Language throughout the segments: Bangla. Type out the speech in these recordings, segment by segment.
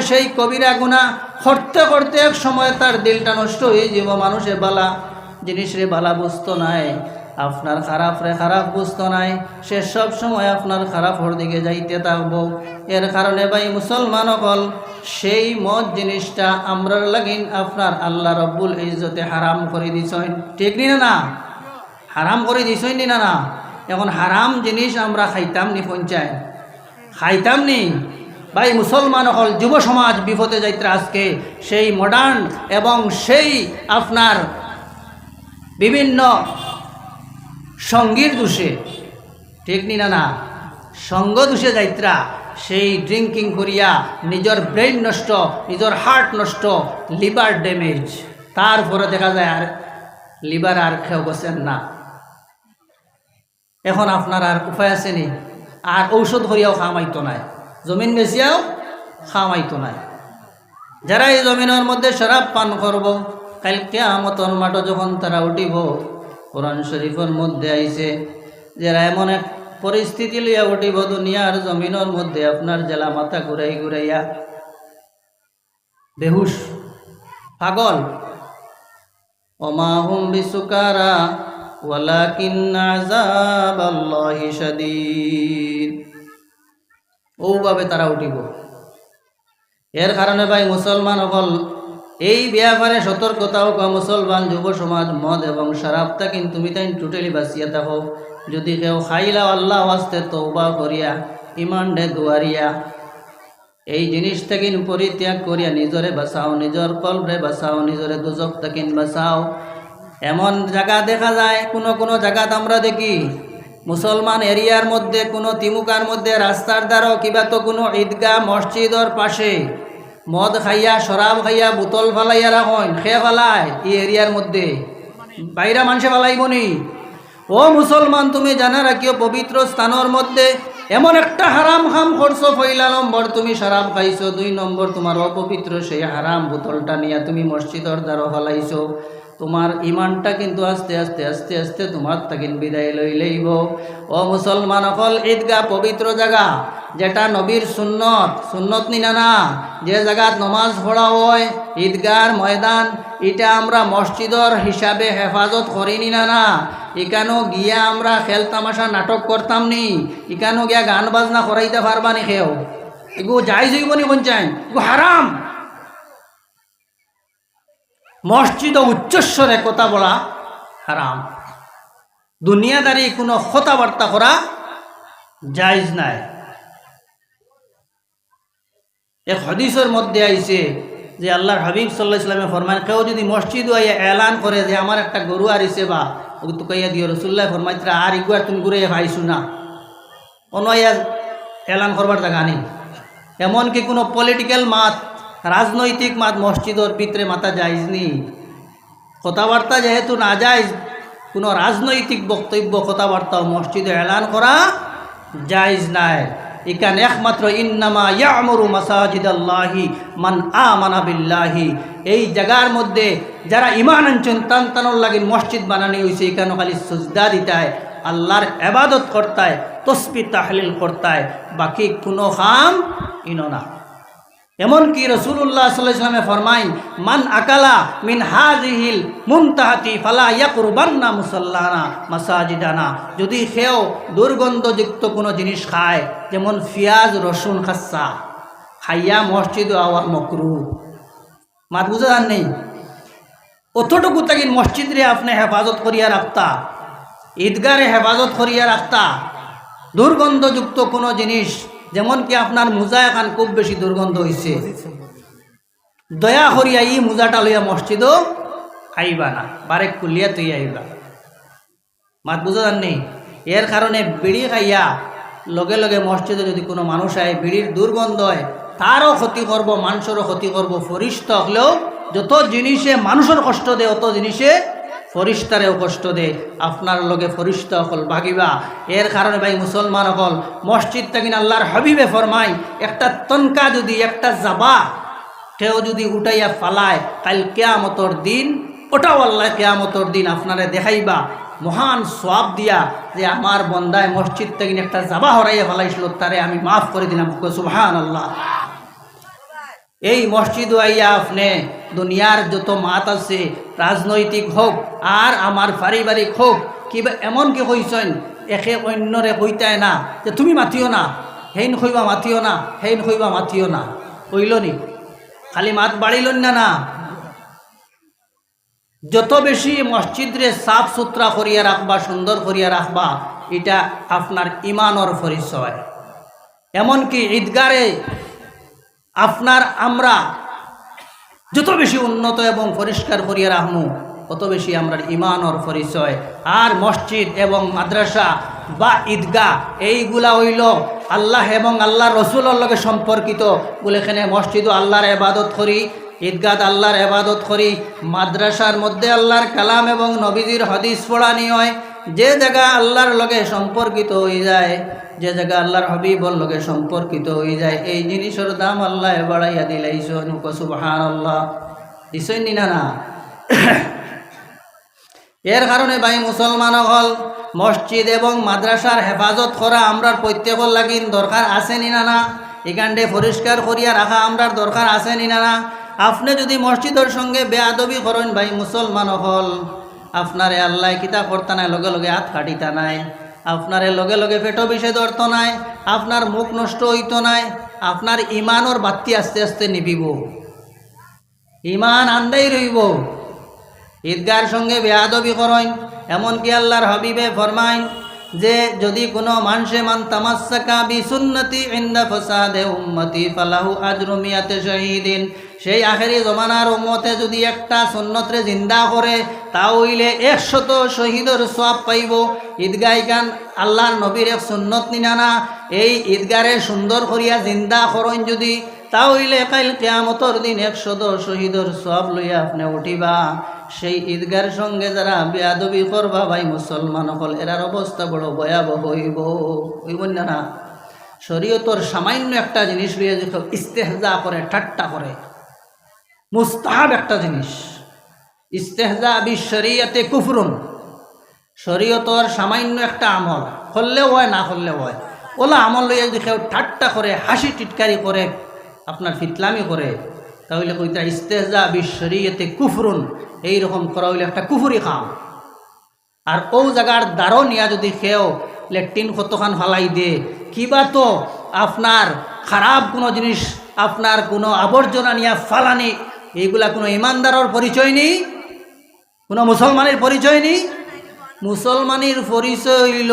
সেই কবিরা গুণা করতে করতে এক সময় তার দিলটা নষ্ট হয়ে যাব। মানুষে বালা জিনিস রে বালা বুঝতো নাই। আপনার খারাপ রে খারাপ বুঝতো নাই। সে সব সময় আপনার খারাপ হর দিকে যাইতে থাকব। এর কারণে ভাই মুসলমান অকল সেই মদ জিনিসটা আমরার লাগিন আপনার আল্লাহ রব্বুল ইজতে হারাম করে দিছেন। ঠিক নি না হারাম করে দিছই নি না না? এখন হারাম জিনিস আমরা খাইতাম নি পঞ্চায়েত। খাইতাম নি? ভাই, মুসলমান হল, যুব সমাজ বিপদে যাইতে আজকে। সেই মডার্ন এবং সেই আপনার বিভিন্ন সঙ্গীর দোষে, ঠিক নি না না? সঙ্গ দোষে যাইত্রা, সেই ড্রিঙ্কিং করিয়া নিজের ব্রেইন নষ্ট, নিজের হার্ট নষ্ট লিভার ড্যামেজ তারপরে দেখা যায় আর লিভার আর খেয়ে বসেন না। এখন আপনার আর উপায় আসেনি আর ঔষধ হরিয়াও খামাইতো নাই। জমিন বেচিয়াও খামাইতো নাই। যারা এই জমিনের মধ্যে শরাব পান করব কালকে আমতন মাটো যখন তারা উঠিব, কোরআন শরীফের মধ্যে আইছে, যারা এমন এক পরিস্থিতি লইয়া উঠিব, দুনিয়ার জমিনের মধ্যে আপনার জেলা মাথা ঘুরাই ঘুরাইয়া বেহুশ, পাগল। অমাহুম বিসুকারা ওয়ালাকিন আযাবাল্লাহি শাদীদ। ওভাবে তারা উঠিব। এর কারণে ভাই মুসলমান অকল এই ব্যাপারে সতর্কতাও মুসলমান যুব সমাজ, মদ এবং শরাবটা কিন্তু তুমি তাই টোটালি বাঁচিয়া থাকো। যদি কেউ খাইলা আল্লাহ আসতে তৌবা করিয়া ইমান ডে দুয়ারিয়া, এই জিনিস থেকে পরিত্যাগ করিয়া নিজরে বাঁচাও, নিজর কলরে বাঁচাও, নিজরে দুজক থেকে বাঁচাও। এমন জায়গা দেখা যায়, কোনো কোনো জায়গাত আমরা দেখি মুসলমান এরিয়ার মধ্যে কোনো তিমুকার মধ্যে রাস্তার দ্বারাও কিবা তো কোনো ঈদগাহ মসজিদর পাশে মদ খাইয়া, শরাব খাইয়া, বোতল ফালাইয়া রাখুন খেয়ে ফালায় এই এরিয়ার মধ্যে। বাইরা মানুষে ফালাইব নি। ও মুসলমান, তুমি জানা রাখিও, পবিত্র স্থানের মধ্যে এমন একটা হারাম হাম করছ, পয়লা নম্বর তুমি সারাম খাইছো, দুই নম্বর তোমার অপবিত্র সেই হারাম বোতলটা নিয়ে তুমি মসজিদর দ্বারা ফলাইছো। তোমার ইমানটা কিন্তু আস্তে আস্তে আস্তে আস্তে তোমার তাকিন বিদায় লই লইব। ও মুসলমান অকল ঈদগাহ পবিত্র জায়গা যেটা নবীর সুন্নত সুন্নত নিনা না যে জায়গাত নমাজ পড়া হয়, ঈদগার ময়দান, এটা আমরা মসজিদর হিসাবে হেফাজত করি নিনা না। এখানেও গিয়া আমরা খেল তামাশা নাটক করতাম নি, এখানেও গিয়া গান বাজনা করাইতে পারবা নি খেও এগু যাই যাইব নি পঞ্চায়েত, এগু হারাম। মসজিদ উচ্চস্বরে কথা বলা হারাম। দুনিয়াদারি কোনো কথাবার্তা করা জায়জ নাই। এক হদিসের মধ্যে আইছে যে আল্লাহর হাবিব সাল্লাহ ইসলামে ফরমান, কেউ যদি মসজিদ আইয়া এলান করে যে আমার একটা গরু আরিছে বা ও তো কাইয়া দিও রসুল্লাহ ফরমাইত্রা আর ইগুয়ার তুমি ঘুরে ভাইছু না। অনয়া এলান করবার জায়গা নেই। এমনকি কোনো পলিটিক্যাল মাত, রাজনৈতিক মাত মসজিদর ভিতরে মাথা যাইজনি কথাবার্তা যেহেতু না যায় কোনো রাজনৈতিক বক্তব্য কথাবার্তা মসজিদে এলান করা জায়জ নাই। এখানে একমাত্র ইন্নামা ইয়ামরু মাসাজিদ আল্লাহি মান আমানা বিল্লাহি। এই জায়গার মধ্যে যারা ইমান আনছেন, তান তানোর লাগিন মসজিদ বানানি হয়েছে এখানে খালি সুজদা দিতায়, আল্লাহর এবাদত করতায়, তসবি তাহলিল করতায়, বাকি কোনো খাম ইনো না। এমনকি রসুল্লাহ সাল্লামে ফরমাইন, মান আকালা মিন হাজিহিল মুমতাহাতি ফালা ইয়াকুরবান্না মুসল্লানা মাসাজিদানা। যদি সেও দুর্গন্ধযুক্ত কোনো জিনিস খায়, যেমন ফিয়াজ রসুন খাচ্ছা খাইয়া মসজিদ আওয়া মকরু। মাত বুঝার নেই? অতটুকু তাকে মসজিদরে আপনি হেফাজত করিয়া রাখতা, ঈদগারে হেফাজত করিয়া রাখতা, দুর্গন্ধযুক্ত কোনো জিনিস যেমন কি আপনার মোজা এখন খুব বেশি দুর্গন্ধ হয়েছে দয়া করিয়া ই মোজাটা লইয়া মসজিদও আইবা না, বারেক খুলিয়া তুই আইবা। মাত বুঝা যান নেই এর কারণে বিড়ি খাইয়া লগে লগে মসজিদে যদি কোনো মানুষ আয়, বিড়ির দুর্গন্ধ হয়, তারও ক্ষতি করব মানুষেরও ক্ষতি করব, ফরিস্ত হলেও যত জিনিসে মানুষের কষ্ট দেয়, অত জিনিসে ফরিস্তারেও কষ্ট দে, আপনার লগে ফরিস্তা অকল ভাগিবা। এর কারণে ভাই মুসলমান অকল, মসজিদ তাকিন আল্লাহর হাবিবে ফরমাই একটা তনকা যদি, একটা যাবা কেউ যদি উঠাইয়া ফালায়, কাল কেয়ামতর দিন, ওটাও আল্লাহ কেয়ামতর দিন আপনারে দেখাইবা। মহান সোয়াব দিয়া যে আমার বন্দায় মসজিদ থেকে একটা জাবা হরাইয়া ফেলাইছিল, তারে আমি মাফ করে দিলাম। সুবহান আল্লাহ এই মসজিদ আইয়া আপনি দুনিয়ার যত মাত আছে, রাজনৈতিক হোক আর আমার পারিবারিক হোক কিবা এমন কি কইছেন একে অন্যরে কইতায় না, যে তুমি মাতিও না, হেইন কইবা মাতিও না, হেইন কইবা মাতিও না। কইল নি? খালি মাত বাড়িল না না? যত বেশি মসজিদরে সাফ সুতরা করিয়া রাখবা সুন্দর করিয়া রাখবা এটা আপনার ইমানর পরিচয় এমনকি ঈদগারে আপনার আমরা যত বেশি উন্নত এবং পরিষ্কার করিয়া রাখমু, তত বেশি আমরা ইমানর পরিচয়। আর মসজিদ এবং মাদ্রাসা বা ঈদগাহ, এইগুলা হইল আল্লাহ এবং আল্লাহ রসুলের লগে সম্পর্কিত। বলে এখানে মসজিদও আল্লাহর এবাদত করি, ঈদগাহ আল্লাহর এবাদত করি, মাদ্রাসার মধ্যে আল্লাহর কালাম এবং নবীজির হদিস পড়ানি হয়। যে জায়গা আল্লাহর লগে সম্পর্কিত হয়ে যায়, যে জায়গা আল্লাহর হবিবর লগে সম্পর্কিত হয়ে যায়, এই জিনিসের দাম আল্লাহ বাড়াইয়া দিলাইছন সুবহান আল্লাহ দিছই নি না না? এর কারণে ভাই মুসলমান হল, মসজিদ এবং মাদ্রাসার হেফাজত করা আমরার প্রত্যেকর লাগিন দরকার আছে নি না না? এখানটে পরিষ্কার করিয়া রাখা আমরার দরকার আছে নি না না? আপনি যদি মসজিদের সঙ্গে বেআদবি করেন ভাই মুসলমান হল। আপনারে আল্লাহ কিতা করতা নাই, লগে লগে হাত কাটিতা নাই। আপনারে লগে লগে পেটো বিষে ধরত নাই, আপনার মুখ নষ্ট হইতো নাই, আপনার ইমানর বাত্তি আস্তে আস্তে নিবিব। ইমান আন্দাই রইব। ঈদগার সঙ্গে বেয়াদবি করেন, এমনকি আল্লাহর হাবিবে ফরমাইন যে যদি কোনো মানুষে মান তামাসাকা বি সুন্নতি ইন্দা ফসাদে উম্মতি, ফালাহু আজরুমিয়াতে শহীদিন। সেই আখেরি জমানার উম্মতে যদি একটা সুন্নতরে জিন্দা করে তা হইলে একশত শহীদর সব পাইব। ঈদগাহ গান আল্লাহর নবীর এক সুন্নত নিনানা এই ঈদগারে সুন্দর করিয়া জিন্দা করেন যদি তা হইলে কাইল কেয়ামতর দিন একশত শহীদর সব লইয়া আপনি উঠিবা। সেই ঈদগার সঙ্গে যারা বেয়াদবি করবা ভাই, মুসলমান হল, এরার অবস্থা বড় ভয়াবহ হইব। হইব না না শরীয়তর সামান্য একটা জিনিস লইয়া যে ইস্তেহজা করে, ঠাট্টা করে। মুস্তাহাব একটা জিনিস। ইস্তেহজা বি শরীয়তে কুফরুন। শরীয়তর সামান্য একটা আমল, করলেও হয়, না করলেও হয়। ওলা আমল লইয়া যদি কেউ ঠাট্টা করে, হাসি টিটকারি করে, আপনার ফিতলামি করে তাহলে কইতা ইস্তেজা বিশ্বরিয়তে কুফরুন এইরকম করা হইলে একটা কুফুরি খাম আর ও জায়গার দ্বারও নিয়া যদি খেও লেট্রিন কতখান ফালাই দে। কিবা তো আপনার খারাপ কোনো জিনিস, আপনার কোনো আবর্জনা নিয়া ফালানি, এইগুলা কোনো ইমানদারর পরিচয় নেই? কোনো মুসলমানের পরিচয় নেই? মুসলমানের পরিচয় হইল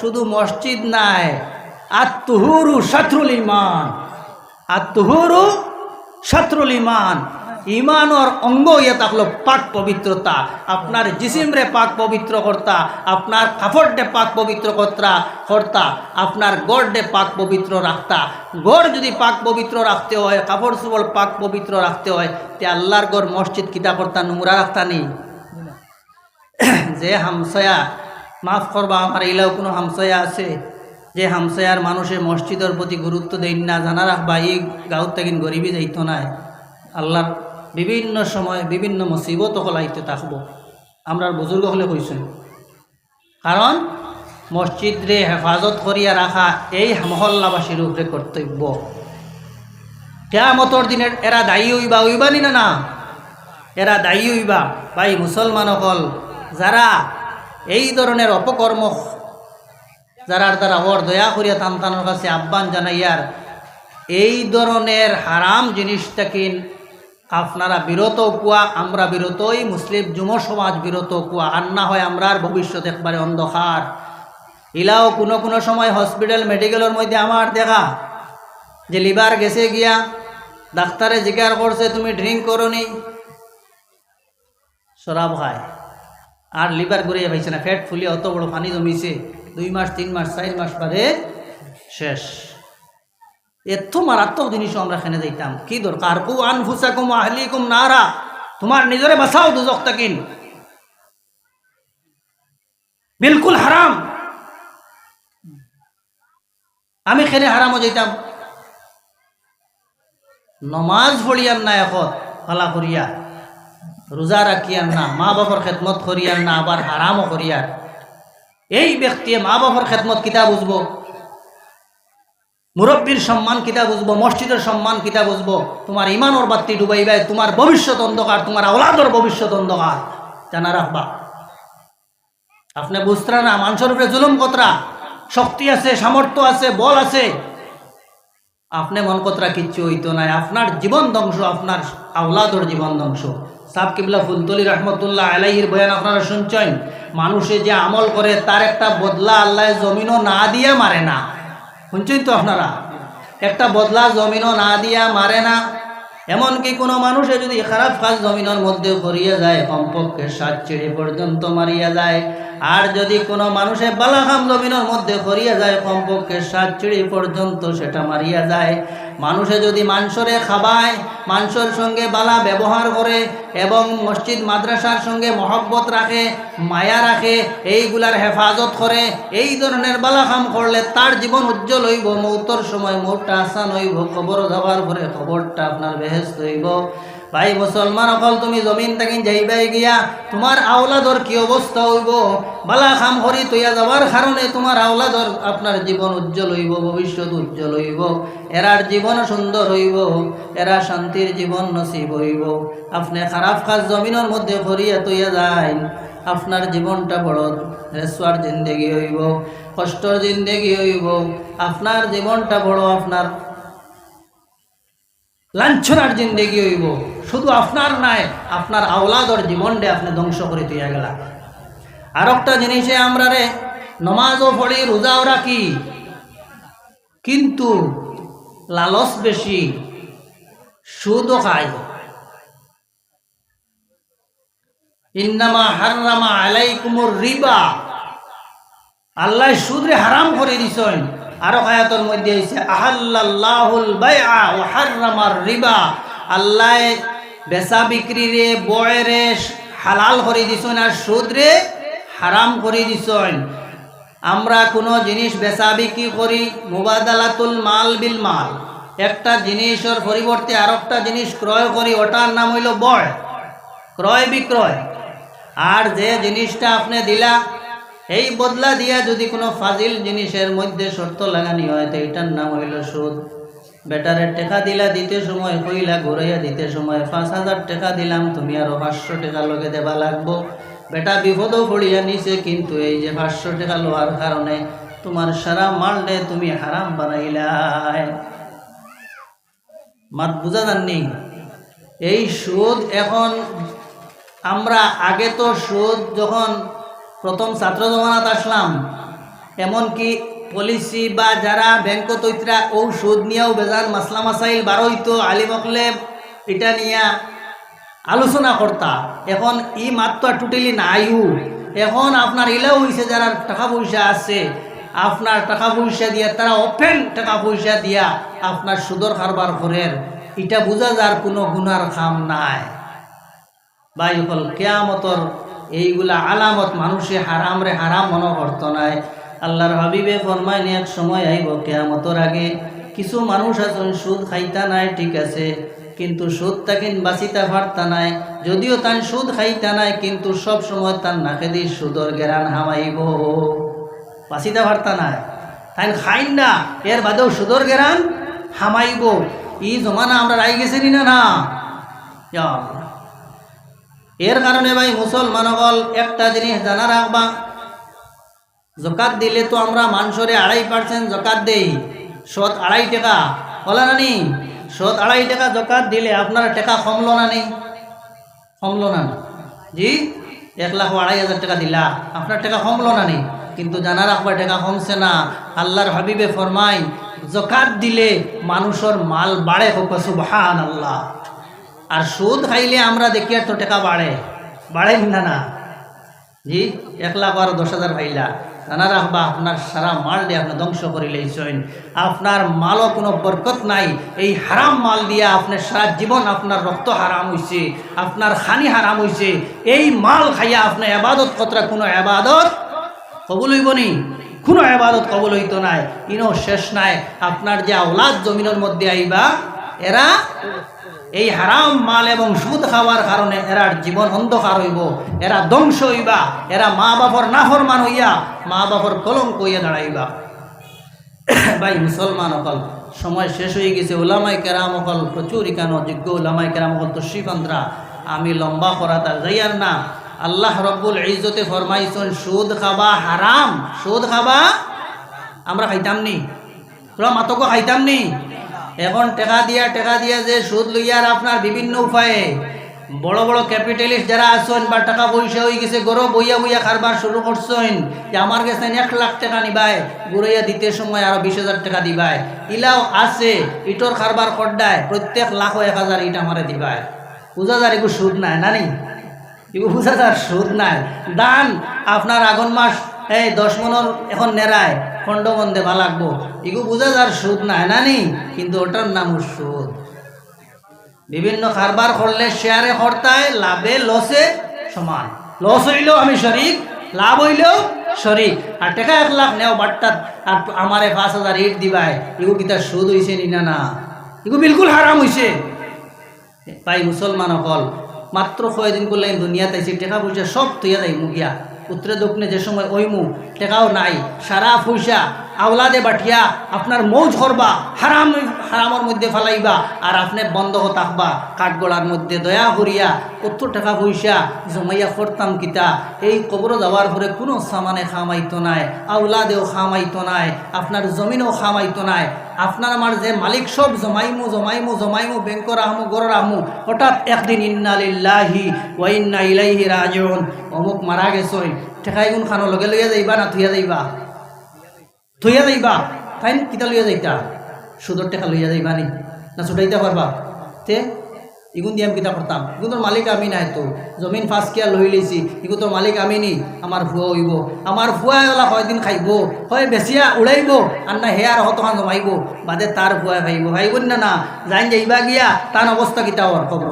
শুধু মসজিদ নাই। আত্মহুরু শত্রুল ইমান আত্মহুরু শত্রুল ইমান ইমানর অঙ্গ ইয়ে থাকল পাক পবিত্রতা। আপনার জিসিমরে পাক পবিত্র কর্তা আপনার কাপড়ডে পাক পবিত্র কর্তা কর্তা আপনার গড়ডে পাক পবিত্র রাখতা। গড় যদি পাক পবিত্র রাখতে হয় কাপড় সুবল পাক পবিত্র রাখতে হয়, তে আল্লাহর গড় মসজিদ কিতা কর্তা নোংরা রাখতা নেই। যে হামসয়া, মাফ করবা, আমার এলাও কোনো হামসয়া আছে? যে হামসায়ার মানুষে মসজিদের প্রতি গুরুত্ব দেন না জানা রাখবা এই গাঁত থেকে গরিবই যাইত নাই। আল্লাহর বিভিন্ন সময় বিভিন্ন মুসিবত হলাইতে থাকব। আমরা বুজুর্গ হলে কইছেন কারণ মসজিদরে হেফাজত করিয়া রাখা এই মহল্লাবাসীর উপরে কর্তব্য। কেয়ামতর দিনের এরা দায়ী হইবা হইবানি না না এরা দায়ী হইবা। ভাই, মুসলমান হল যারা এই ধরনের অপকর্ম যারার দ্বারা ওর দয়া করিয়া তান্তানোর কাছে আহ্বান জানাইয়ার এই ধরনের হারাম জিনিসটাকে আপনারা বিরত কুয়া, আমরা বিরতই মুসলিম যুব সমাজ বিরত কুয়া। আর না হয় আমরার ভবিষ্যৎ একবারে অন্ধকার। ইলাও কোনো কোনো সময় হসপিটাল, মেডিকেলের মধ্যে আমার দেখা, যে লিভার গেছে গিয়া, ডাক্তারে জিজ্ঞাসা করছে, তুমি ড্রিঙ্ক করো নি শরাব খায়। আর লিভার ঘুরিয়ে পাইছে না। ফ্যাট ফুলিয়ে অত বড় পানি জমিছে। দুই মাস, তিন মাস, চার মাস বাদে শেষ। এত মারাত্মক জিনিসও আমরা খেনে যাইতাম কি দরকার? কু আন ফুসাকুম আহলিকুম নারা। তোমার নিজরে বাঁচাও দুজক তাকিন। বিলকুল হারাম। আমি খেনে হারামও যাইতাম নমাজ পড়িয়ান না এখন ফালা করিয়া। রোজা রাখিয়ান না মা বাবার খেদমত করিয়ান না, আবার হারামও করিয়ার এই ব্যক্তিয়ে মা বাবার খেদমত কিতা বুঝব? মুরব্বীর সম্মান কিতা বুঝব? মসজিদের সম্মান কিতা বুঝব? তোমার ইমানর বাত্তি ডুবাইবাই তোমার ভবিষ্যৎ অন্ধকার, তোমার আওলাদর ভবিষ্যৎ অন্ধকার। জানা রাখবা। আপনি বুঝতরা না, মানুষের উপরে জুলুম কতরা? শক্তি আছে, সামর্থ্য আছে, বল আছে। আপনি মন কতরা কিচ্ছু হইতো নাই। আপনার জীবন ধ্বংস, আপনার আওলাদর জীবন ধ্বংস। সাব কিবলা ফুলতলি রহমতুল্লাহ আলাইহির বয়ান আপনারা শুনছেন? মানুষে যে আমল করে, তার একটা বদলা আল্লাহ জমিনও না দিয়ে মারে না। শুনছেন তো আপনারা? একটা বদলা জমিনও না দিয়া মারে না। এমনকি কোনো মানুষে যদি খারাপ কাজ জমিনের মধ্যে করিয়া যায়, কমপক্ষে সাত চিড়ি পর্যন্ত মারিয়া যায়। আর যদি কোনো মানুষে বালাখাম জমিনের মধ্যে করিয়া যায়, কমপক্ষে সাত চিড়ি পর্যন্ত সেটা মারিয়া যায়। মানুষে যদি মাংসরে খাবায়, মাংসর সঙ্গে বালা ব্যবহার করে এবং মসজিদ, মাদ্রাসার সঙ্গে মহব্বত রাখে, মায়া রাখে, এইগুলার হেফাজত করে, এই ধরনের বালা খাম করলে তার জীবন উজ্জ্বল হইব, মৌতর সময় মোটটা আসান হইব খবর যাবার পরে খবরটা আপনার বেহেস্ত হইব। ভাই, মুসলমান অকল তুমি জমিন থাকি যাইবাই গিয়া, তোমার আওলাদর কি অবস্থা হইব? বালা খাম হরি তৈয়া যাবার কারণে তোমার আওলাদর আপনার জীবন উজ্জ্বল হইব, ভবিষ্যৎ উজ্জ্বল হইব, এরার জীবন সুন্দর হইব, এরা শান্তির জীবন নসিব হইব। আপনি খারাপ কাজ জমিনের মধ্যে করিয়া তৈয়া যায় আপনার জীবনটা বড় রেসোয়ার জিন্দেগি হইব, কষ্টর জিন্দেগি হইব। আপনার জীবনটা বড়, আপনার লাঞ্ছনার জিন্দেগি হইব। শুধু আপনার নাই, আপনার আওলাদর জীবনটা আপনি ধ্বংস করে তুইয়া গেলা। আর একটা জিনিসে আমরা রে, নমাজও পড়ি, রোজাও রাখি। কিন্তু লালস বেশি, সুদও খাই। ইন্নামা হাররামা আলাইকুমুর রিবা। আল্লাহ সুদরে হারাম করে দিছেন। আরও আয়াতের মধ্যে হইছে আহাল্লাহুল বাইআ ওয়া হাররামার রিবা। আল্লাহ বেচা বিক্রি রে বয়রে হালাল করে দিছেন আর সুদরে হারাম করে দিছেন। আমরা কোনো জিনিস বেচা বিক্রি করি, মুবাদালাতুল মাল বিল মাল। একটা জিনিসের পরিবর্তে আর একটা জিনিস ক্রয় করি, ওটার নাম হইল বয়, ক্রয় বিক্রয়। আর যে জিনিসটা আপনি দিলা এই বদলা দিয়া যদি কোনো ফাজিল জিনিসের মধ্যে শর্ত লাগানি হয়, তো এটার নাম হইল সুদ। বেটারে টাকা দিলা, দিতে সময় কইলা ঘুরাইয়া দিতে সময়। পাঁচ হাজার টাকা দিলাম, তুমি আরও পাঁচশো টাকা লগে দেবা লাগবো। বেটা বিপদও পড়িয়া নিছে, কিন্তু এই যে পাঁচশো টাকা লোয়ার কারণে তোমার সারা মালডে তুমি হারাম বানাইলাই। মাত বুঝা জাননি এই সুদ এখন, আমরা আগে তো সুদ যখন প্রথম ছাত্র জমানাত আসলাম। এমনকি পলিসি বা যারা ব্যাংক তৈত্রা সুদ নিয়েও বেজার মাসলা মাসাইল বারোইতো আলিমকলে এটা নিয়া আলোচনা করতা। এখন ই মাত্র টোটালি নাইও এখন আপনার ইলেও হয়েছে যারা টাকা পয়সা আছে, আপনার টাকা পয়সা দিয়া তারা ওপেন টাকা পয়সা দিয়া আপনার সুদর কারবার করেন। এটা বোঝা যার কোনো গুনার খাম নাই। ভাই হল কেয়ামতর এইগুলা আলামত মানুষে হারাম রে হারাম মনে করত নাই আল্লাহর হাবিবে ফরমাইন এক সময় আইব, কেয়ামতর আগে কিছু মানুষ আছেন, সুদ খাইতা নাই, ঠিক আছে, কিন্তু সুদ তাকিন বাঁচিতা পারতা নাই। যদিও তান সুদ খাইতা নাই, কিন্তু সব সময় তার নাকে দিয়ে সুদর গেরান হামাইব। বাঁচিতা পারতা নাই। তাই খাইন না এর বাদেও সুদর গেরান হামাইব। ই জমানা আমরা রাই গেছি না না। এর কারণে ভাই মুসলমানগল একটা জিনিস জানা রাখবা, জকাত দিলে তো আমরা মানুষরে আড়াই পার্সেন্ট জকাত দেই সৎ আড়াই টাকা। বলা না নি? সৎ আড়াই টাকা জকাত দিলে আপনার টাকা কমলো না নেই কমলো না। জি? এক লাখ আড়াই হাজার টাকা দিলা, আপনার টাকা কমলো না নেই কিন্তু জানা রাখবা, টাকা কমছে না। আল্লাহর হাবিবে ফরমাই জকাত দিলে মানুষের মাল বাড়ে হোক সুবহান আল্লাহ আর সুদ খাইলে আমরা দেখি আর তো টাকা বাড়ে। বাড়ে না না জি, এক লাখ আর দশ হাজার পাইলা নানা রাখবা আপনার সারা মাল দিয়ে আপনি ধ্বংস করে লেছেন আপনার মালও কোনো বরকত নাই। এই হারাম মাল দিয়ে আপনার সারা জীবন আপনার রক্ত হারাম হইছে, আপনার খানি হারাম হইছে। এই মাল খাইয়া আপনি আবাদত কতরা কোনো আবাদত কবুল হইব নি? কোনো আবাদত কবুল হইতো নাই। ইনো শেষ নাই। আপনার যে আওলাদ জমিনের মধ্যে আইবা, এরা এই হারাম মাল এবং সুদ খাওয়ার কারণে এরার জীবন অন্ধকার হইব। এরা ধ্বংস হইবা। এরা মা বাপর নাফরমান হইয়া মা বাপর কলঙ্ক হইয়া দাঁড়াইবা। ভাই, মুসলমান অকল, সময় শেষ হয়ে গেছে, ওলামাই কেরাম অকল, প্রচুর ইকানো যোগ্য ওলামাই কেরাম অকল তো শ্রীকান্তরা আমি লম্বা করা তার যাইয়ার না। আল্লাহ রব্বুল ইজতে ফরমাইছেন, সুদ খাবা হারাম, সুদ খাবা, আমরা খাইতাম নি। তোরা মাতকও খাইতাম নি। এখন টেকা দিয়া টেকা দিয়া যে সুদ লইয়ার আপনার বিভিন্ন উপায়ে বড় বড় ক্যাপিটালিস্ট যারা আছেন বা টাকা পয়সা হয়ে গেছে, গরো বইয়া বইয়া কারবার শুরু করছেন, যে আমার কাছে এক লাখ টাকা নিবাই গুড়াইয়া দিতে সময় আরও বিশ হাজার টাকা দিবায় ইলাও আছে, ইটোর কারবার করডায় প্রত্যেক লাখ এক হাজার ইট আমারে দিবায় বুঝা যার এগুলো সুদ নাই নানি এগুলো বুঝা যার সুদ নাই। দান, আপনার আগুন মাস, এই দশ মনের এখন নেড়ায় খণ্ড বন্ধে ভালো লাগবো? এগুলো বুঝা যার সুদ নাই নানি কিন্তু ওটার নাম সুদ। বিভিন্ন কারবার করলে শেয়ারে হরতায়, লাভে, লসে সমান। লস হইলেও আমি শরিক, লাভ হইলেও শরিক। আর টাকা এক লাখ নেও বাট্টা আর আমারে পাঁচ হাজার ইট দিবাই এগু কিতা সুদ হইছে নি না না? এগু বিলকুল হারাম হইছে। ভাই মুসলমান অকল। মাত্র কয়দিন করলেন দুনিয়াতে টাকা পয়সা সব তুইয়া যাই মুগিয়া উত্তরে দক্ষিণে যে সময় ওইমু টেকাও নাই সারা পয়সা আওলাদে বাঠিয়া, আপনার মৌজ করবা, হারাম, হারামের মধ্যে ফালাইবা, আর আপনি বন্ধ থাকবা। কাঠগড়ার মধ্যে দয়া করিয়া কত টাকা পয়সা জমাইয়া করতাম কিতা। এই কবর যাওয়ার পরে কোনো সামানে খামাইতো নাই, আওলাদেও খামাইতো নাই, আপনার জমিনও খামাইতো নাই। আপনার আমার যে মালিক সব জমাইমু জমাইমু জমাইমু, বেঙ্কর আহমু গরর আহমু হঠাৎ একদিন ইন্নালিল্লাহি ওয়া ইন্না ইলাইহি রাজিউন। অমুক মারা গেছই ঠেকাই গুণ খানো লগে লইয়া যাইবা না থুইয়া যাইবা? থইয়া যাইবা। ফাইন কিতা লইয়া যাইতা? সুদর টেকা লইয়া যাইবা নি? না ছুটাইতে পারবা? তে, ইগুন দিয়ে আমি কিতা করতাম? ইগুন তোর মালিক আমি নাই তো। জমিন ফাঁস কিয়া লই লইছি। ইগু তোর মালিক আমি নি। আমার ভুয়া হইব। আমার ভুয়া ওলা কয়দিন খাইব। হয় বেচিয়া উড়াইব। আর না হে আর হতখান জমাইব। বাদে তার ভুয়া খাইব খাইব না না। যাইন যাইবা গিয়া তার অবস্থা কিতাওর খবর?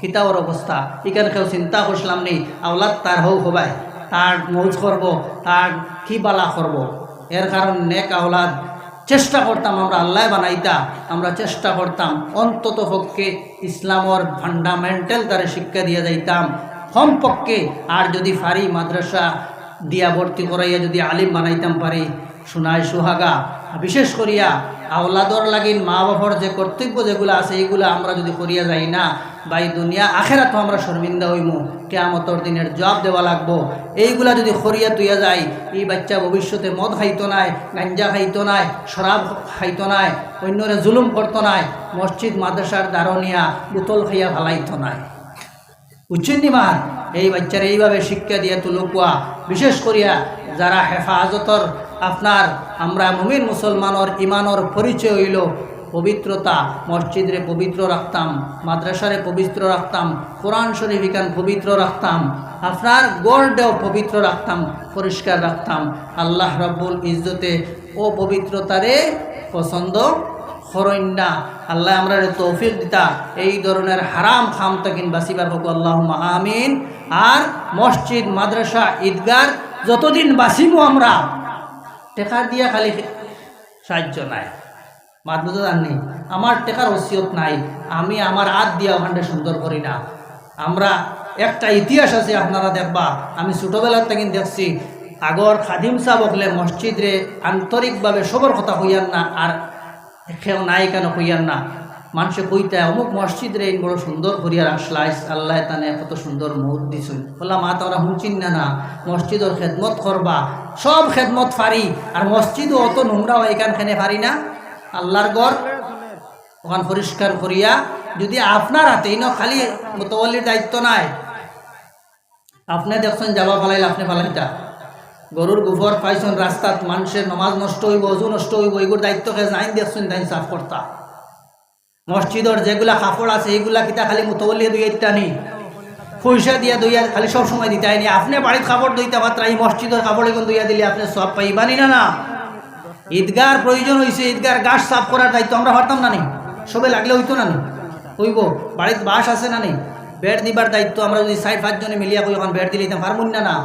কিতাওর অবস্থা? ইখানে কেউ চিন্তা করছিলাম নেই আওলাদ তার হৌ হবাই। তার মৌজ করব। তার কি বালা করব? এর কারণ নেক আওলাদ। চেষ্টা করতাম আমরা আল্লাহ বানাইতা, আমরা চেষ্টা করতাম অন্তত পক্ষে ইসলামর ফান্ডামেন্টাল তারে শিক্ষা দিয়ে যাইতাম। কমপক্ষে আর যদি ফারি মাদ্রাসা দিয়া ভর্তি করাইয়া যদি আলিম বানাইতাম পারি। সোনায় সুহাগা, বিশেষ করিয়া আওলাদর লাগিন মা বাবার যে কর্তব্য যেগুলো আছে এইগুলো আমরা যদি করিয়া যাই না এই দুনিয়া আখেরা তো আমরা শর্মিন্দা হইমু। কেয়ামতর দিনের জবাব দেওয়া লাগবো। এইগুলা যদি খরিয়া তুইয়া যায় এই বাচ্চা ভবিষ্যতে মদ খাইতো নাই, গাঞ্জা খাইতো নাই, শরাব খাইতো নাই, অন্যরে জুলুম করতো নাই, মসজিদ, মাদ্রাসার দারণিয়া বোতল খাইয়া ভালাইতো নাই। বুঝছেন নি মান এই বাচ্চার এইভাবে শিক্ষা দিয়ে তুলুকুয়া বিশেষ করিয়া যারা হেফাজতর, আপনার, আমরা মুমিন মুসলমানর ইমানর পরিচয় হইল পবিত্রতা, মসজিদরে পবিত্র রাখতাম, মাদ্রাসারে পবিত্র রাখতাম, কোরআন শরীফ ইকান পবিত্র রাখতাম আপনার গড়ডেও পবিত্র রাখতাম, পরিষ্কার রাখতাম। আল্লাহ রব্বুল ইজ্জতে ও পবিত্রতারে পছন্দ হরণ্যা আল্লাহ আমরা তৌফিক দিতা, এই ধরনের হারাম খাম তাকিন বাসিবার হোক আল্লাহ আমিন। আর মসজিদ, মাদ্রাসা, ঈদগার যতদিন বাসিমু আমরা, টেকা দিয়া খালি সাহায্য নাই। বুঝতে জাননি আমার টেকার ওসিয়ত নাই। আমি আমার হাত দিয়া ওখানটা সুন্দর করি না। আমরা একটা ইতিহাস আছে, আপনারা দেখবা। আমি ছোটোবেলার থেকে দেখছি, আগর খাদিম সাহ বকলে মসজিদরে আন্তরিকভাবে সবর কথা হইয়ান না, আর কেউ নাই কেন কইয়ার না। মানুষে কইতে, অমুক মসজিদ রে বড় সুন্দর করিয়া রাখলাইস আল্লাহ তানে কত সুন্দর মুহূর্ত দিছুন। বললাম, মা তোরা শুনছিন না না। মসজিদর খেদমত করবা। সব খেদমত ফারি, আর মসজিদও অত নোংরা হয় এখানখানে ফারি না। আল্লাহর গড় ওখান পরিষ্কার করিয়া যদি আপনার হাতে, ইন খালি মোতওয়ালির দায়িত্ব নাই। আপনি দেখছেন যাবা ফালাইলে আপনি ফালাইতা গরুর গোবর পাইছেন রাস্তাত, মানুষের নমাজ নষ্ট হইব, অজু নষ্ট হইব এগুলোর দায়িত্বকে যাইন দেখছেন তাই সাফ করতা। মসজিদর যেগুলা কাপড় আছে, এইগুলা কিতা খালি মুতবলিয়ে দুই ইত্যা নি। পয়সা দিয়া দইয়া খালি সব সময় দিতাই নি। আপনি বাড়ির কাপড় দইতে পাত্রা এই মসজিদের কাপড় এগুলো দইয়া দিলে আপনি সব পাইবানি না না? ঈদগার প্রয়োজন হয়েছে ঈদগার গাছ সাফ করার দায়িত্ব আমরা পারতাম না নেই সবে লাগলে হইতো না নেই হইব বাড়িতে বাস আছে না নি? বেড় দিবার দায়িত্ব আমরা যদি সাইড পাঁচজনে মিলিয়া কই ওখান বেড় দিলে পারব না না?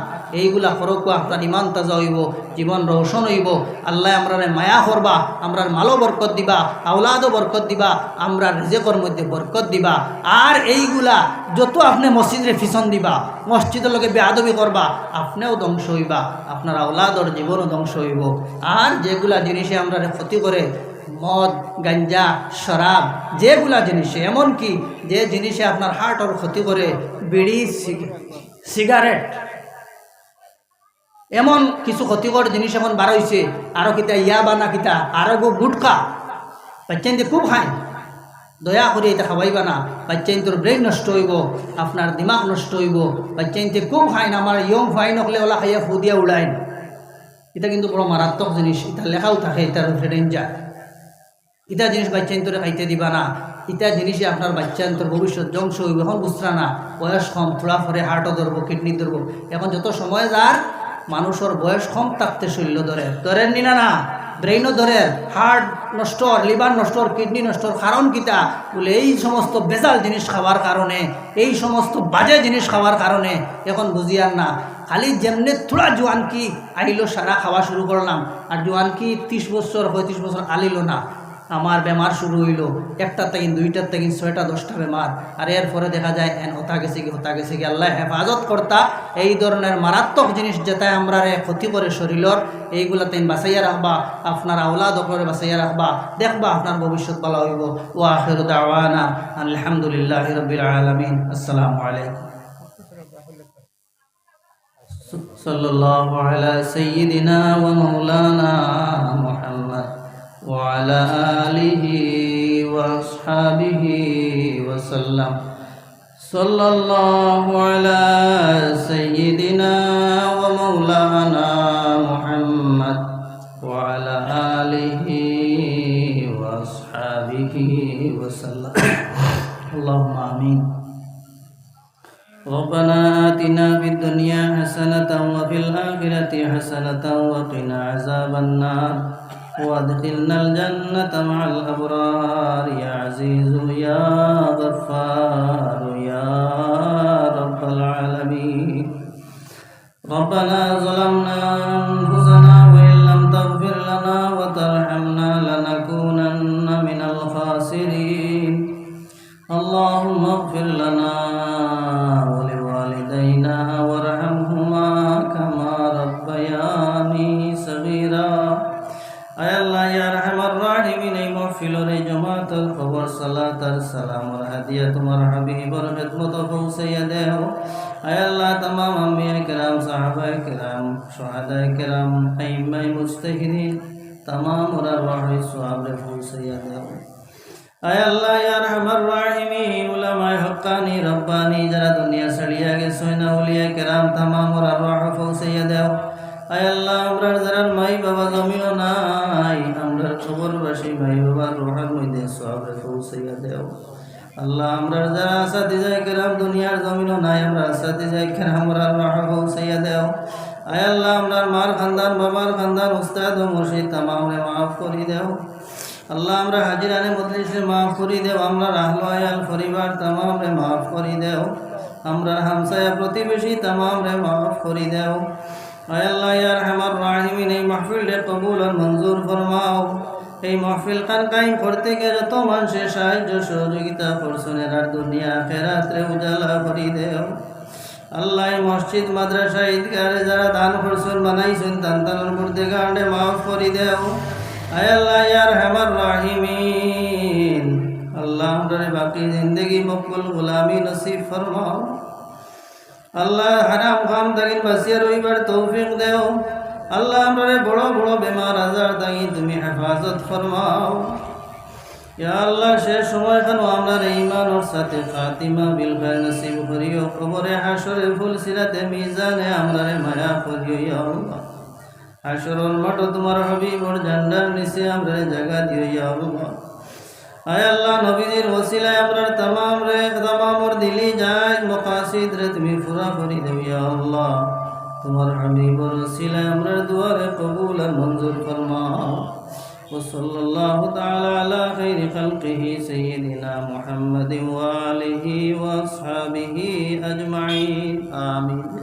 এইগুলা করকুয়া আপনার ইমান তাজা হইব জীবন রোশন হইব। আল্লাহ আমরারে মায়া করবা আমরার মালও বরকত দিবা আওলাদও বরকত দিবা আমরা রিজেকর মধ্যে বরকত দিবা। আর এইগুলা, যত আপনি মসজিদে ফিসন দিবা মসজিদের লগে বেআদবি করবা আপনিও ধ্বংস হইবা আপনার আওলাদর জীবনও ধ্বংস হইব। আর যেগুলা জিনিসে আমরা ক্ষতি করে মদ, গাঞ্জা, শরাব, যেগুলা জিনিসে, এমনকি যে জিনিসে আপনার হার্টর ক্ষতি করে, বিড়ি সিগারেট এমন কিছু ক্ষতিকর জিনিস এখন বার হয়েছে আরও কিতা ইয়া বানা কিতা আরও গো গুটকা বাচ্চাইন খুব খায়। দয়া করে এটা খাওয়াইবা না বাচ্চাইন তোর ব্রেন নষ্ট হইব আপনার দিমাগ নষ্ট হইব বাচ্চাইনতে খুব খায় না আমার ইয়ং ফাইন হকলে ওলা খাইয়া ফু দিয়া উড়াইন এটা কিন্তু বড় মারাত্মক জিনিস এটা লেখাও থাকে এটার ডেঞ্জার ইটা জিনিস বাচ্চান্তরে খাইতে দিবা না। ইটা জিনিসে আপনার বাচ্চান্তর ভবিষ্যৎ ধ্বংস হইব, এখন বুঝরা না, বয়স কম থোড়া ফরে হার্টও ধরবো, কিডনি ধরবো। এখন যত সময় যার, মানুষের বয়স কম থাকতে শৈল্য ধরে। ধরেন নি না না, ব্রেইনও ধরে হার্ট নষ্ট, লিভার নষ্ট, কিডনি নষ্ট, কারণ কিতা বলে এই সমস্ত বেজাল জিনিস খাওয়ার কারণে, এই সমস্ত বাজে জিনিস খাওয়ার কারণে, এখন বুঝিয়ার না। খালি যেমনি থোড়া জোয়ান কি আইলো সারা খাওয়া শুরু করলাম, আর জোয়ান কি ত্রিশ বছর, পঁয়ত্রিশ বছর আলিল না। আমার বেমার শুরু হইলো একটার থেকে দুইটার থেকে ছয়টা দশটা বেমার আর এর পরে দেখা যায় এন হতা গেছে কি হতা গেছে কি আল্লাহ হেফাজত কর্তা এই ধরনের মারাত্মক জিনিস যেটা আমরা রে ক্ষতি করে শরীরের এইগুলা তাই বাঁচাইয়া রাখবা আপনার আওলাদ করে বাঁচাইয়া রাখবা দেখবা আপনার ভবিষ্যৎ ভালো হইব ও আখির দাওয়ানা আলহামদুলিল্লাহ রবিল আলমিন আসসালামু আলাইকুম صلى الله على سيدنا ومولانا محمد وعلى آله وأصحابه وسلم. صلى الله على سيدنا ومولانا محمد وعلى آله وأصحابه وسلم. اللهم آمين. ربنا آتنا في الدنيا حسنة وفي الآخرة حسنة وقنا عذاب النار. وادخلنا الجنة مع الأبرار. يا عزيز يا غفار يا رب العالمين. ربنا ظلمنا আমরা রহা পৌঁছাইয়া দেও আয় আল্লাহ, আমরার মার খানদান, বাবার খানদান, উস্তাদ ও মুর্শিদ তামামে মাফ করি দেও। আল্লাহ, আমরা হাজিরানে মজলিসে মাফ করি দেও। আমরা রাহলো আয়াল পরিবার তামামে মাফ করি দেও। আমরা হামসায়া প্রতিবেশী তামামে মাফ করি দেও। আয় আল্লাহ, ইয়া রহমান রাহিমিন, এই মাহফিলে কবুল আর মঞ্জুর ফরমাও। এই মাহফিল কান কায়েম করতে গিয়ে যত মানুষের সাহায্য সহযোগিতা করছেন আর দুনিয়া ফেরাত্রে উজালা করি দেও। আল্লাহ মসজিদ, মাদ্রাসা ঈদগারে যারা দান করছেন, বানাইছেন তান তানোর মধ্যে গান্ডে মাফ করি দেও। আয় আল্লাহ, ইয়া রহমান রাহিমিন। আল্লাহ আমরা বাকি জিন্দগি মকবুল গুলামি নসিব ফরমাও। আল্লাহ হারাম খাম তাগিন বাঁচিয়া রইবার তৌফিক দেও। আল্লাহ আমরা বড় বড় বেমার আজার তাগি তুমি হেফাজত ফরমাও। আল্লাহ, সে সময় কেন আমরা সাথে ফাতিমা বিল ভাই নসিব করিও খবরে হাসরে ফুল সিরাতে মিজানে আমরা রে মায়া করিও আল্লাহ। হাসরুল মঠ তোমার হবিবর ঝান্ডার নিচে আমরা জাগা দিও ইয়া আল্লাহ। আল্লাহ, নবীজির ওসিলায় আমরা তামাম রে দিলি যায়, মকাসিদ তুমি পুরা করি দেও ইয়া আল্লাহ। তোমার হাবিবর ওসিলায় আমরা দুয়ারে কবুল আর মঞ্জুর ফরমাও। وصلى الله تعالى على خير خلقه سيدنا محمد وآله وأصحابه أجمعين. آمين.